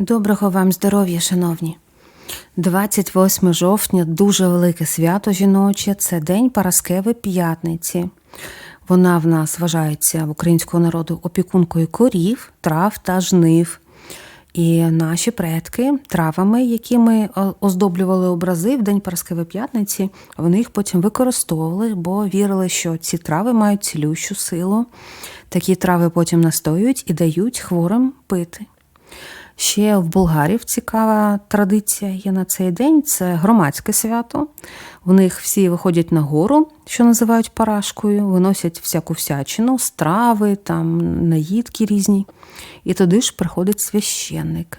Доброго вам здоров'я, шановні. 28 жовтня дуже велике свято жіноче. Це День Параскеви П'ятниці. Вона в нас вважається в українського народу опікункою корів, трав та жнив. І наші предки травами, якими о- оздоблювали образи в День Параскеви П'ятниці, вони їх потім використовували, бо вірили, що ці трави мають цілющу силу. Такі трави потім настоюють і дають хворим пити. Ще в болгарів цікава традиція є на цей день. Це громадське свято. В них всі виходять на гору, що називають парашкою, виносять всяку всячину, страви, там наїдки різні. І туди ж приходить священник.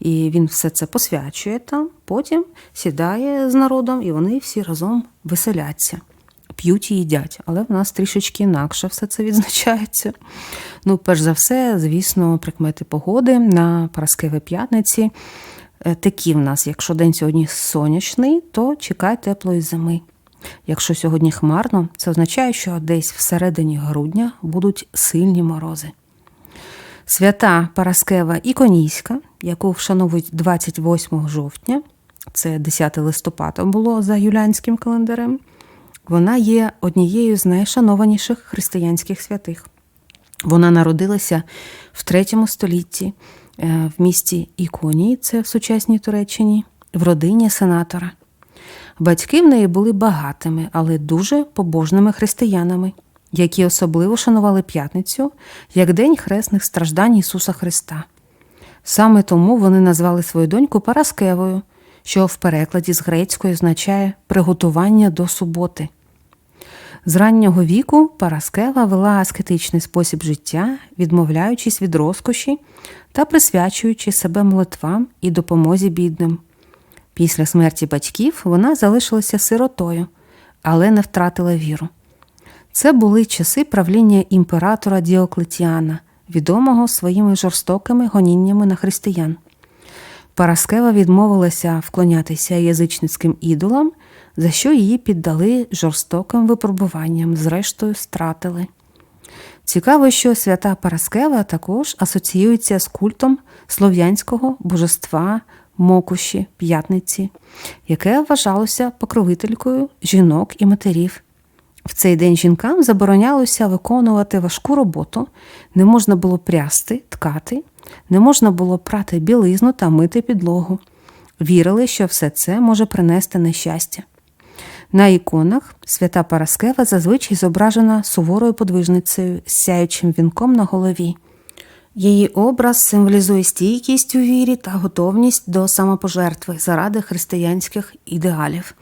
І він все це посвячує там, потім сідає з народом, і вони всі разом веселяться п'ють і їдять, але в нас трішечки інакше все це відзначається. Ну, перш за все, звісно, прикмети погоди на Параскеві п'ятниці. Е, Такі в нас, якщо день сьогодні сонячний, то чекай теплої зими. Якщо сьогодні хмарно, це означає, що десь всередині грудня будуть сильні морози. Свята Параскева Іконійська, яку вшановують 28 жовтня, це 10 листопада було за юліанським календарем. Вона є однією з найшанованіших християнських святих. Вона народилася в третьому столітті е, в місті Іконії, це в сучасній Туреччині, в родині сенатора. Батьки в неї були багатими, але дуже побожними християнами, які особливо шанували п'ятницю як День хресних страждань Ісуса Христа. Саме тому вони назвали свою доньку Параскевою, що в перекладі з грецької означає приготування до суботи. З раннього віку Параскева вела аскетичний спосіб життя, відмовляючись від розкоші та присвячуючи себе молитвам і допомозі бідним. Після смерті батьків вона залишилася сиротою, але не втратила віру. Це були часи правління імператора Діоклетіана, відомого своїми жорстокими гоніннями на християн. Параскева відмовилася вклонятися язичницьким ідолам, за що її піддали жорстоким випробуванням, зрештою стратили. Цікаво, що свята Параскева також асоціюється з культом слов'янського божества Мокуші П'ятниці, яке вважалося покровителькою жінок і матерів. В цей день жінкам заборонялося виконувати важку роботу, не можна було прясти, ткати, не можна було прати білизну та мити підлогу. Вірили, що все це може принести нещастя. На іконах свята Параскева зазвичай зображена суворою подвижницею з сяючим вінком на голові. Її образ символізує стійкість у вірі та готовність до самопожертви заради християнських ідеалів.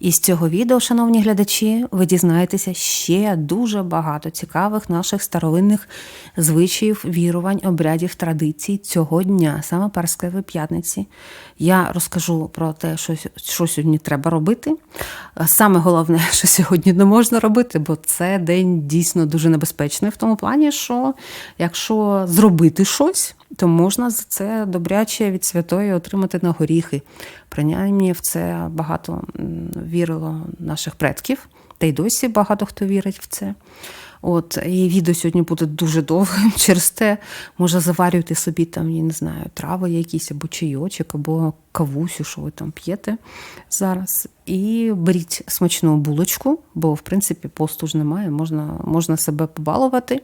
І з цього відео, шановні глядачі, ви дізнаєтеся ще дуже багато цікавих наших старовинних звичаїв, вірувань, обрядів, традицій цього дня, саме Параскевої п'ятниці. Я розкажу про те, що, що сьогодні треба робити. Саме головне, що сьогодні не можна робити, бо це день дійсно дуже небезпечний в тому плані, що якщо зробити щось, то можна за це добряче від святої отримати на горіхи. Принаймні, в це багато вірило наших предків, та й досі багато хто вірить в це. От, і відео сьогодні буде дуже довгим. Через те може заварювати собі там, я не знаю, трави якісь, або чайочок, або кавусю, що ви там п'єте зараз. І беріть смачну булочку, бо в принципі посту ж немає, можна, можна себе побалувати.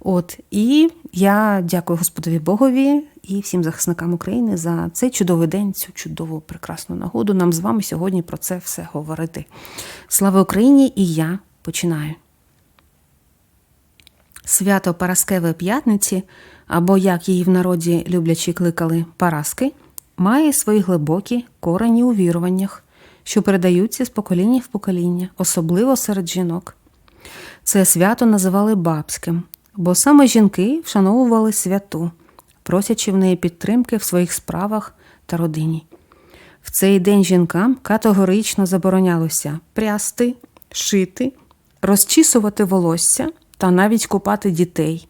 От і я дякую Господові Богові і всім захисникам України за цей чудовий день, цю чудову прекрасну нагоду. Нам з вами сьогодні про це все говорити. Слава Україні! І я починаю. Свято Параскевої п'ятниці, або як її в народі люблячі кликали Параски, має свої глибокі корені у віруваннях, що передаються з покоління в покоління, особливо серед жінок. Це свято називали бабським, бо саме жінки вшановували святу, просячи в неї підтримки в своїх справах та родині. В цей день жінкам категорично заборонялося прясти, шити, розчісувати волосся та навіть купати дітей.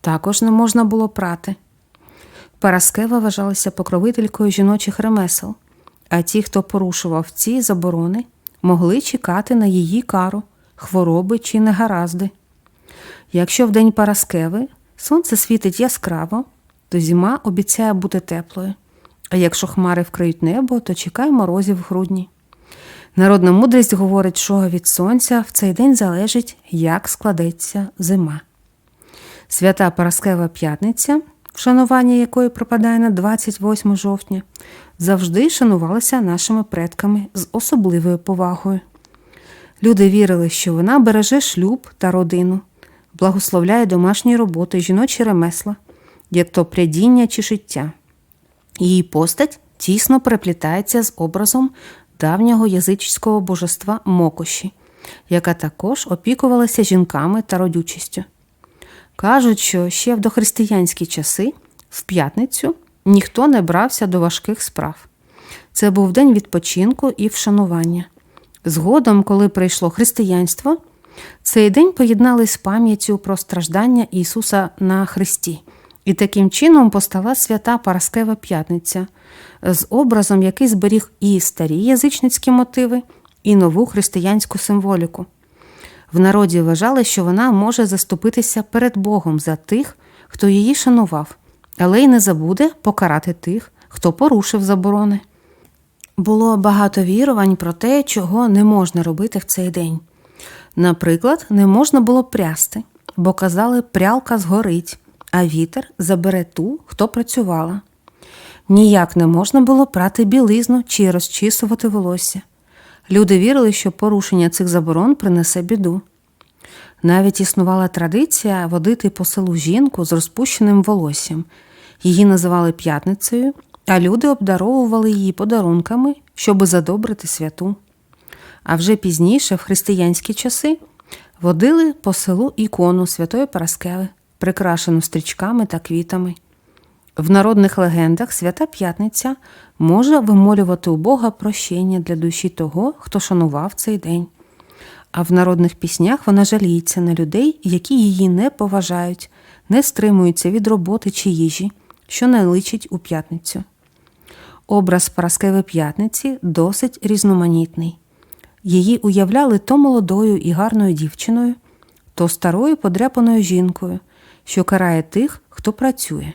Також не можна було прати. Параскева вважалася покровителькою жіночих ремесел, а ті, хто порушував ці заборони, могли чекати на її кару, хвороби чи негаразди. Якщо в день Параскеви сонце світить яскраво, то зима обіцяє бути теплою. А якщо хмари вкриють небо, то чекай морозів в грудні. Народна мудрість говорить, що від сонця в цей день залежить, як складеться зима. Свята Параскева П'ятниця, вшанування якої припадає на 28 жовтня, завжди шанувалася нашими предками з особливою повагою. Люди вірили, що вона береже шлюб та родину, благословляє домашні роботи, жіночі ремесла, як то прядіння чи шиття. Її постать тісно переплітається з образом давнього язичського божества Мокоші, яка також опікувалася жінками та родючістю. Кажуть, що ще в дохристиянські часи, в п'ятницю, ніхто не брався до важких справ. Це був день відпочинку і вшанування. Згодом, коли прийшло християнство, цей день поєднали з пам'яттю про страждання Ісуса на Христі. І таким чином постала свята Параскева П'ятниця з образом, який зберіг і старі язичницькі мотиви, і нову християнську символіку. В народі вважали, що вона може заступитися перед Богом за тих, хто її шанував, але й не забуде покарати тих, хто порушив заборони. Було багато вірувань про те, чого не можна робити в цей день. Наприклад, не можна було прясти, бо казали, прялка згорить, а вітер забере ту, хто працювала. Ніяк не можна було прати білизну чи розчісувати волосся. Люди вірили, що порушення цих заборон принесе біду. Навіть існувала традиція водити по селу жінку з розпущеним волоссям. Її називали п'ятницею, а люди обдаровували її подарунками, щоби задобрити святу. А вже пізніше, в християнські часи, водили по селу ікону Святої Параскеви, прикрашену стрічками та квітами. В народних легендах Свята П'ятниця може вимолювати у Бога прощення для душі того, хто шанував цей день. А в народних піснях вона жаліється на людей, які її не поважають, не стримуються від роботи чи їжі, що не личить у п'ятницю. Образ Параскеви П'ятниці досить різноманітний. Її уявляли то молодою і гарною дівчиною, то старою подряпаною жінкою, що карає тих, хто працює.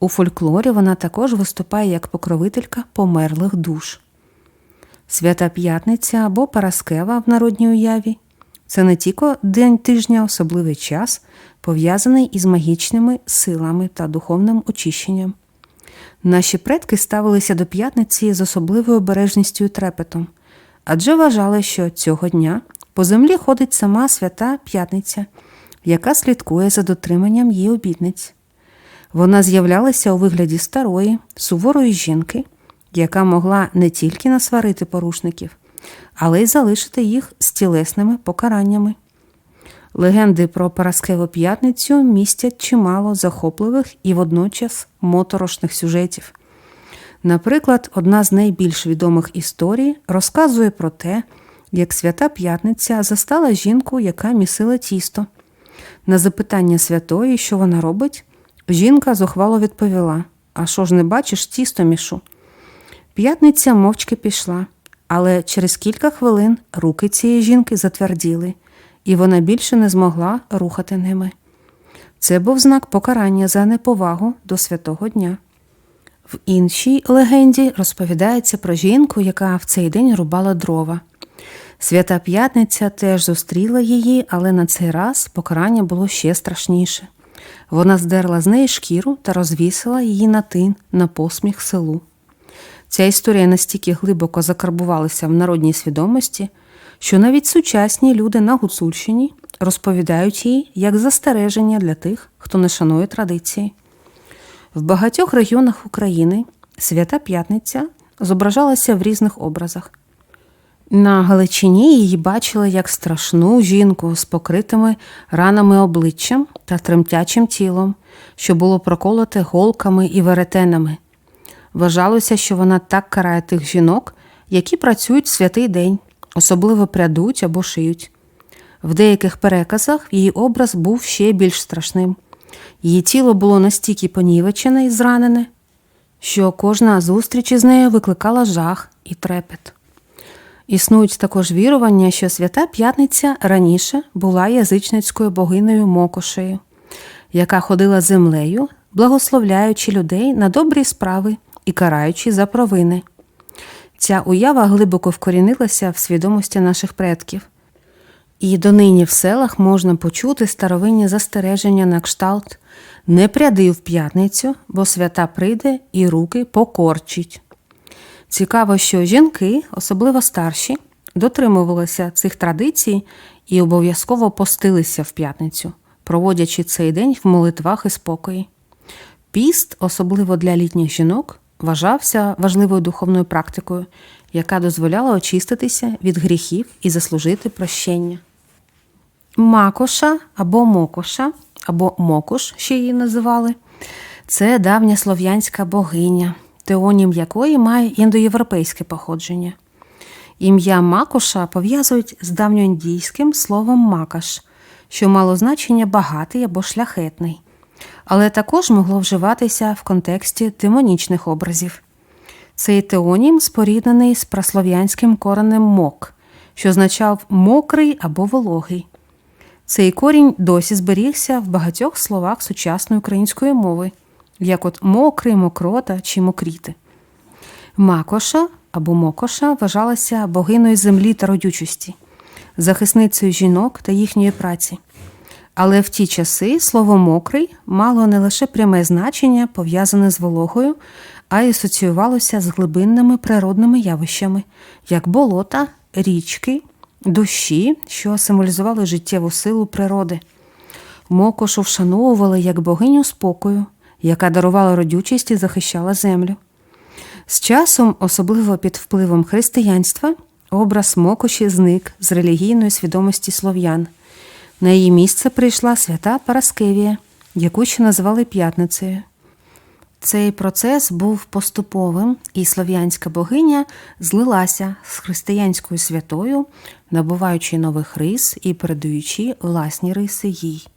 У фольклорі вона також виступає як покровителька померлих душ. Свята П'ятниця або Параскева в народній уяві це не тільки день тижня, особливий час, пов'язаний із магічними силами та духовним очищенням. Наші предки ставилися до п'ятниці з особливою обережністю і трепетом, адже вважали, що цього дня по землі ходить сама свята п'ятниця, яка слідкує за дотриманням її обітниць. Вона з'являлася у вигляді старої, суворої жінки, яка могла не тільки насварити порушників, але й залишити їх з тілесними покараннями. Легенди про Параскеву п'ятницю містять чимало захопливих і водночас моторошних сюжетів. Наприклад, одна з найбільш відомих історій розказує про те, як свята п'ятниця застала жінку, яка місила тісто. На запитання святої, що вона робить, жінка зухвало відповіла: А що ж не бачиш, тісто мішу? П'ятниця мовчки пішла, але через кілька хвилин руки цієї жінки затверділи, і вона більше не змогла рухати ними. Це був знак покарання за неповагу до святого дня. В іншій легенді розповідається про жінку, яка в цей день рубала дрова. Свята П'ятниця теж зустріла її, але на цей раз покарання було ще страшніше. Вона здерла з неї шкіру та розвісила її на тин на посміх селу. Ця історія настільки глибоко закарбувалася в народній свідомості, що навіть сучасні люди на Гуцульщині розповідають їй як застереження для тих, хто не шанує традиції. В багатьох регіонах України свята П'ятниця зображалася в різних образах. На Галичині її бачили як страшну жінку з покритими ранами обличчям та тремтячим тілом, що було проколоте голками і веретенами. Вважалося, що вона так карає тих жінок, які працюють в святий день, особливо прядуть або шиють. В деяких переказах її образ був ще більш страшним. Її тіло було настільки понівечене і зранене, що кожна зустріч із нею викликала жах і трепет. Існують також вірування, що свята П'ятниця раніше була язичницькою богинею Мокошею, яка ходила землею благословляючи людей на добрі справи і караючи за провини. Ця уява глибоко вкорінилася в свідомості наших предків. І донині в селах можна почути старовинні застереження на кшталт не пряди в п'ятницю, бо свята прийде і руки покорчить. Цікаво, що жінки, особливо старші, дотримувалися цих традицій і обов'язково постилися в п'ятницю, проводячи цей день в молитвах і спокої. Піст, особливо для літніх жінок, вважався важливою духовною практикою, яка дозволяла очиститися від гріхів і заслужити прощення. Макоша або Мокоша, або Мокош, ще її називали, це давня слов'янська богиня, теонім якої має індоєвропейське походження. Ім'я Макоша пов'язують з давньоіндійським словом макаш, що мало значення багатий або шляхетний, але також могло вживатися в контексті демонічних образів. Цей теонім споріднений з праслов'янським коренем мок, що означав мокрий або вологий. Цей корінь досі зберігся в багатьох словах сучасної української мови, як от мокрий, мокрота чи мокріти. Макоша або Мокоша вважалася богиною землі та родючості, захисницею жінок та їхньої праці. Але в ті часи слово мокрий мало не лише пряме значення, пов'язане з вологою, а й асоціювалося з глибинними природними явищами, як болота, річки, дощі, що символізували життєву силу природи. Мокошу вшановували як богиню спокою, яка дарувала родючість і захищала землю. З часом, особливо під впливом християнства, образ Мокоші зник з релігійної свідомості слов'ян. На її місце прийшла свята Параскевія, яку ще називали П'ятницею. Цей процес був поступовим, і слов'янська богиня злилася з християнською святою, набуваючи нових рис і передаючи власні риси їй.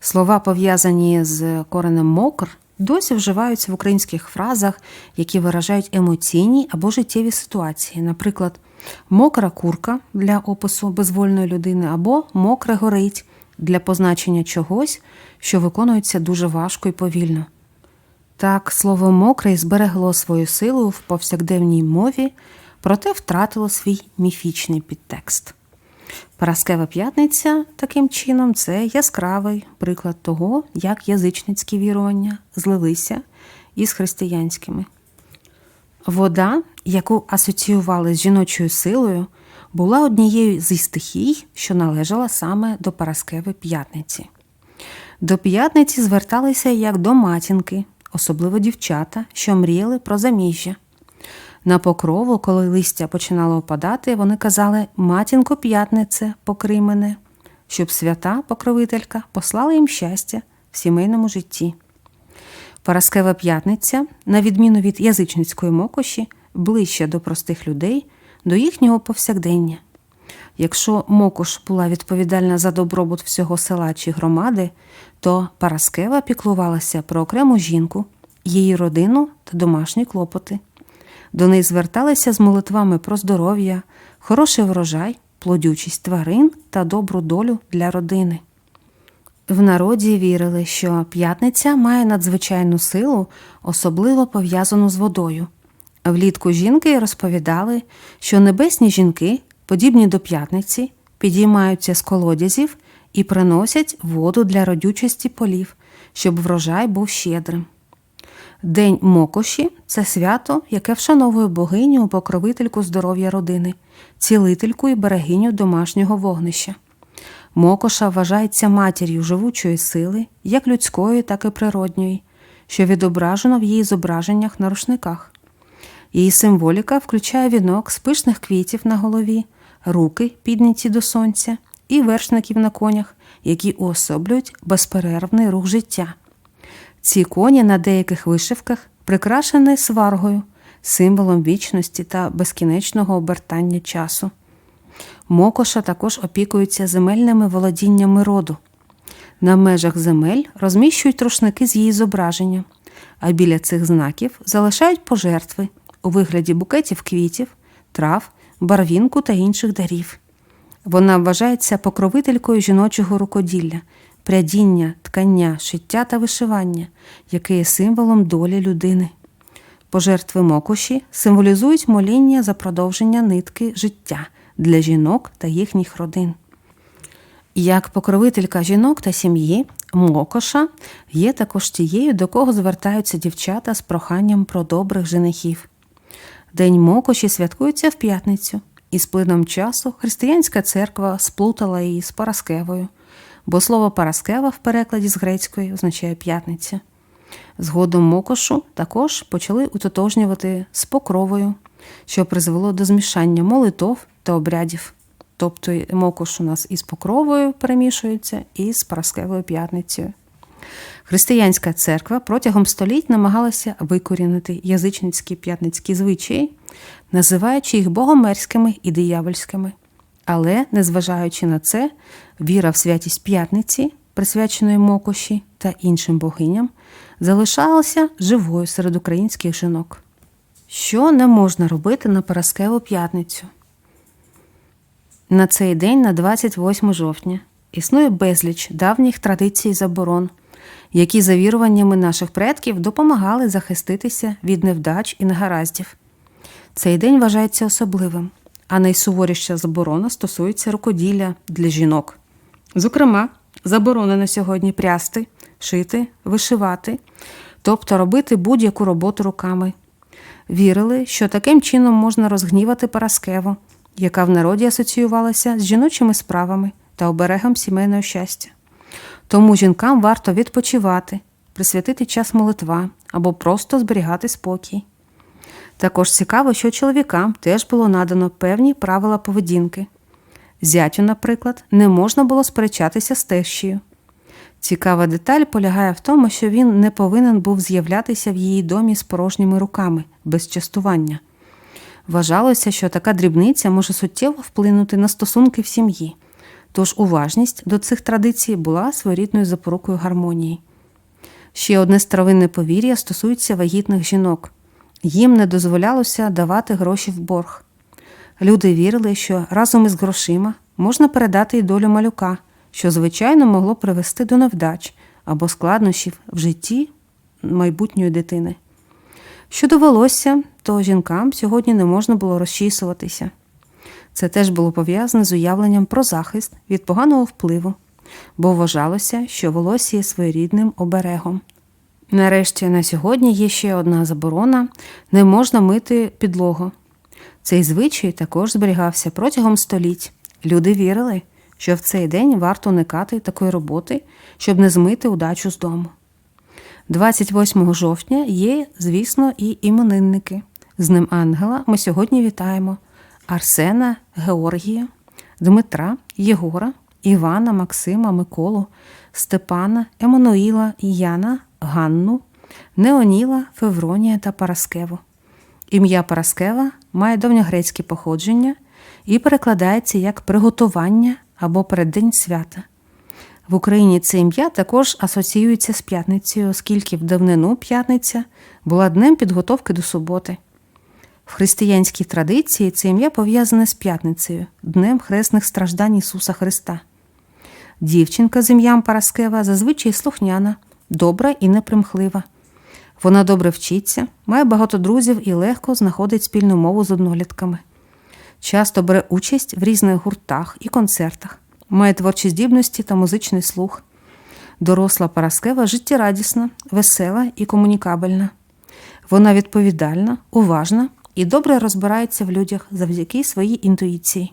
Слова, пов'язані з коренем мокр, досі вживаються в українських фразах, які виражають емоційні або життєві ситуації, наприклад, мокра курка для опису безвольної людини, або мокре горить для позначення чогось, що виконується дуже важко і повільно. Так, слово мокрий зберегло свою силу в повсякденній мові, проте втратило свій міфічний підтекст. Параскева п'ятниця таким чином це яскравий приклад того, як язичницькі вірування злилися із християнськими. Вода, яку асоціювали з жіночою силою, була однією зі стихій, що належала саме до Параскеви п'ятниці. До п'ятниці зверталися як до матінки, особливо дівчата, що мріяли про заміжжя. На покрову, коли листя починало опадати, вони казали Матінко п'ятнице, покрий мене, щоб свята покровителька послала їм щастя в сімейному житті. Параскева п'ятниця, на відміну від язичницької мокоші, ближче до простих людей, до їхнього повсякдення. Якщо Мокош була відповідальна за добробут всього села чи громади, то Параскева піклувалася про окрему жінку, її родину та домашні клопоти. До неї зверталися з молитвами про здоров'я, хороший врожай, плодючість тварин та добру долю для родини. В народі вірили, що п'ятниця має надзвичайну силу, особливо пов'язану з водою. Влітку жінки розповідали, що небесні жінки, подібні до п'ятниці, підіймаються з колодязів і приносять воду для родючості полів, щоб врожай був щедрим. День Мокоші це свято, яке вшановує богиню, покровительку здоров'я родини, цілительку і берегиню домашнього вогнища. Мокоша вважається матір'ю живучої сили, як людської, так і природньої, що відображено в її зображеннях на рушниках. Її символіка включає вінок з пишних квітів на голові, руки, підняті до сонця, і вершників на конях, які уособлюють безперервний рух життя. Ці коні на деяких вишивках прикрашені сваргою, символом вічності та безкінечного обертання часу. Мокоша також опікується земельними володіннями роду. На межах земель розміщують рушники з її зображенням, а біля цих знаків залишають пожертви у вигляді букетів квітів, трав, барвінку та інших дарів. Вона вважається покровителькою жіночого рукоділля, прядіння, ткання, шиття та вишивання, яке є символом долі людини. Пожертви мокоші символізують моління за продовження нитки життя для жінок та їхніх родин. Як покровителька жінок та сім'ї, Мокоша є також тією, до кого звертаються дівчата з проханням про добрих женихів. День Мокоші святкується в п'ятницю, і з плином часу християнська церква сплутала її з Параскевою, бо слово Параскева в перекладі з грецької означає п'ятниця. Згодом Мокошу також почали утотожнювати з покровою, що призвело до змішання молитов та обрядів. Тобто Мокош у нас із покровою перемішується, і з Параскевою п'ятницею. Християнська церква протягом століть намагалася викорінити язичницькі п'ятницькі звичаї, називаючи їх богомерськими і диявольськими. Але, незважаючи на це, віра в святість п'ятниці, присвяченої Мокоші та іншим богиням, залишалася живою серед українських жінок. Що не можна робити на Параскеву п'ятницю? На цей день, на 28 жовтня, існує безліч давніх традицій заборон, які за віруваннями наших предків допомагали захиститися від невдач і негараздів. Цей день вважається особливим, а найсуворіша заборона стосується рукоділля для жінок. Зокрема, заборонено сьогодні прясти, шити, вишивати, тобто робити будь-яку роботу руками. Вірили, що таким чином можна розгнівати Параскеву, яка в народі асоціювалася з жіночими справами та оберегом сімейного щастя. Тому жінкам варто відпочивати, присвятити час молитва або просто зберігати спокій. Також цікаво, що чоловікам теж було надано певні правила поведінки. Зятю, наприклад, не можна було сперечатися з тещею. Цікава деталь полягає в тому, що він не повинен був з'являтися в її домі з порожніми руками, без частування. Вважалося, що така дрібниця може суттєво вплинути на стосунки в сім'ї, тож уважність до цих традицій була своєрідною запорукою гармонії. Ще одне старовинне повір'я стосується вагітних жінок. Їм не дозволялося давати гроші в борг. Люди вірили, що разом із грошима можна передати й долю малюка, що, звичайно, могло привести до невдач або складнощів в житті майбутньої дитини. Щодо волосся, то жінкам сьогодні не можна було розчісуватися. Це теж було пов'язане з уявленням про захист від поганого впливу, бо вважалося, що волосся є своєрідним оберегом. Нарешті на сьогодні є ще одна заборона не можна мити підлогу. Цей звичай також зберігався протягом століть. Люди вірили, що в цей день варто уникати такої роботи, щоб не змити удачу з дому. 28 жовтня є, звісно, і іменинники. З ним ангела ми сьогодні вітаємо Арсена, Георгія, Дмитра, Єгора, Івана, Максима, Миколу, Степана, Еммануїла, Яна, Ганну, Неоніла, Февронія та Параскеву. Ім'я Параскева має давньогрецьке походження і перекладається як приготування або переддень свята. В Україні це ім'я також асоціюється з п'ятницею, оскільки в давнину п'ятниця була днем підготовки до суботи. В християнській традиції це ім'я пов'язане з п'ятницею, днем хресних страждань Ісуса Христа. Дівчинка з ім'ям Параскева зазвичай слухняна, добра і непримхлива. Вона добре вчиться, має багато друзів і легко знаходить спільну мову з однолітками. Часто бере участь в різних гуртах і концертах, має творчі здібності та музичний слух. Доросла Параскева життєрадісна, весела і комунікабельна. Вона відповідальна, уважна і добре розбирається в людях завдяки своїй інтуїції.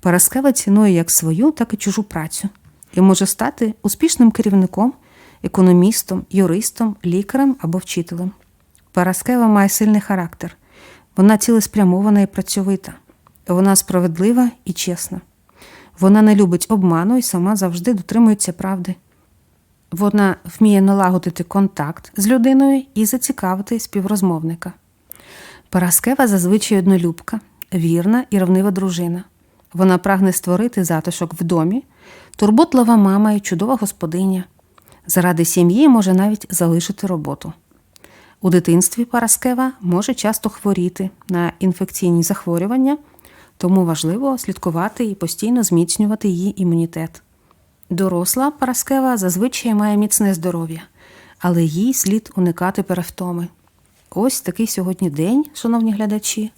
Параскева цінує як свою, так і чужу працю і може стати успішним керівником, економістом, юристом, лікарем або вчителем. Параскева має сильний характер. Вона цілеспрямована і працьовита. Вона справедлива і чесна. Вона не любить обману і сама завжди дотримується правди. Вона вміє налагодити контакт з людиною і зацікавити співрозмовника. Параскева зазвичай однолюбка, вірна і равнива дружина. Вона прагне створити затишок в домі, турботлива мама і чудова господиня. Заради сім'ї може навіть залишити роботу. У дитинстві Параскева може часто хворіти на інфекційні захворювання, тому важливо слідкувати і постійно зміцнювати її імунітет. Доросла Параскева зазвичай має міцне здоров'я, але їй слід уникати перевтоми. Ось такий сьогодні день, шановні глядачі.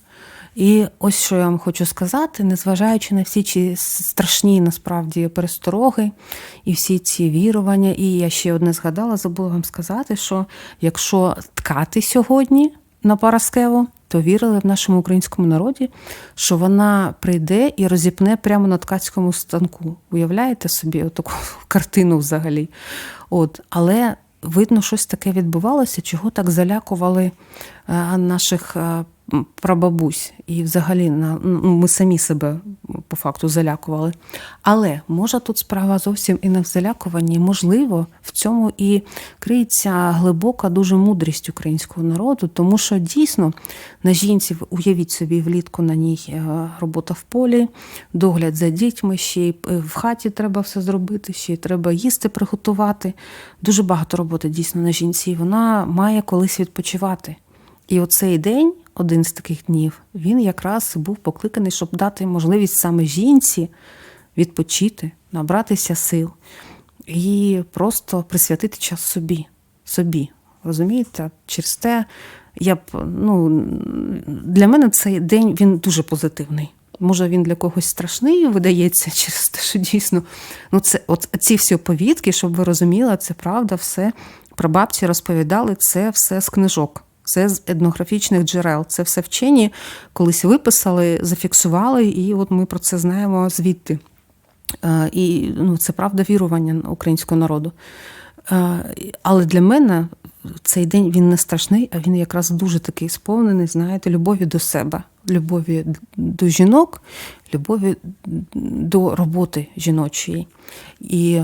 І ось що я вам хочу сказати, незважаючи на всі ці страшні насправді перестороги і всі ці вірування. І я ще одне згадала, забула вам сказати, що якщо ткати сьогодні на Параскеву, то вірили в нашому українському народі, що вона прийде і розіпне прямо на ткацькому станку. Уявляєте собі таку картину взагалі? От, Але видно, щось таке відбувалося, чого так залякували е, наших е, прабабусь. І взагалі на- ну, ми самі себе по факту залякували. Але може тут справа зовсім і не в залякуванні. Можливо, в цьому і криється глибока дуже мудрість українського народу, тому що дійсно на жінці, уявіть собі, влітку на ній е, робота в полі, догляд за дітьми, ще й е, в хаті треба все зробити, ще й треба їсти приготувати. Дуже багато роботи дійсно на жінці. і Вона має колись відпочивати. І оцей день, один з таких днів, він якраз був покликаний, щоб дати можливість саме жінці відпочити, набратися сил і просто присвятити час собі. собі. Розумієте? Через те я б ну для мене цей день він дуже позитивний. Може, він для когось страшний видається через те, що дійсно ну це от ці всі оповідки, щоб ви розуміли, це правда, все прабабці розповідали це все з книжок. Це з етнографічних джерел, це все вчені колись виписали, зафіксували, і от ми про це знаємо звідти. Е, І ну, це правда вірування українського народу. Е, Але для мене цей день він не страшний, а він якраз дуже такий сповнений, знаєте, любові до себе, любові до жінок, любові до роботи жіночої. І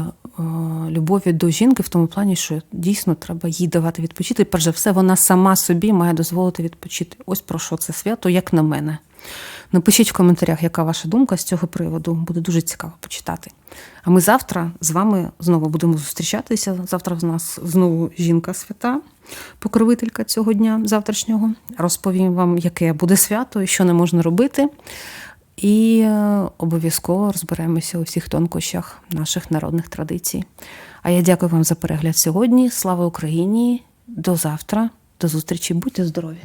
любові до жінки в тому плані, що дійсно треба їй давати відпочити. Перш за все, вона сама собі має дозволити відпочити. Ось про що це свято, як на мене. Напишіть в коментарях, яка ваша думка з цього приводу. Буде дуже цікаво почитати. А ми завтра з вами знову будемо зустрічатися. Завтра в нас знову жінка свята, покровителька цього дня завтрашнього. Розповім вам, яке буде свято і що не можна робити. І е, обов'язково розберемося у всіх тонкощах наших народних традицій. А я дякую вам за перегляд сьогодні. Слава Україні! До завтра, до зустрічі, будьте здорові!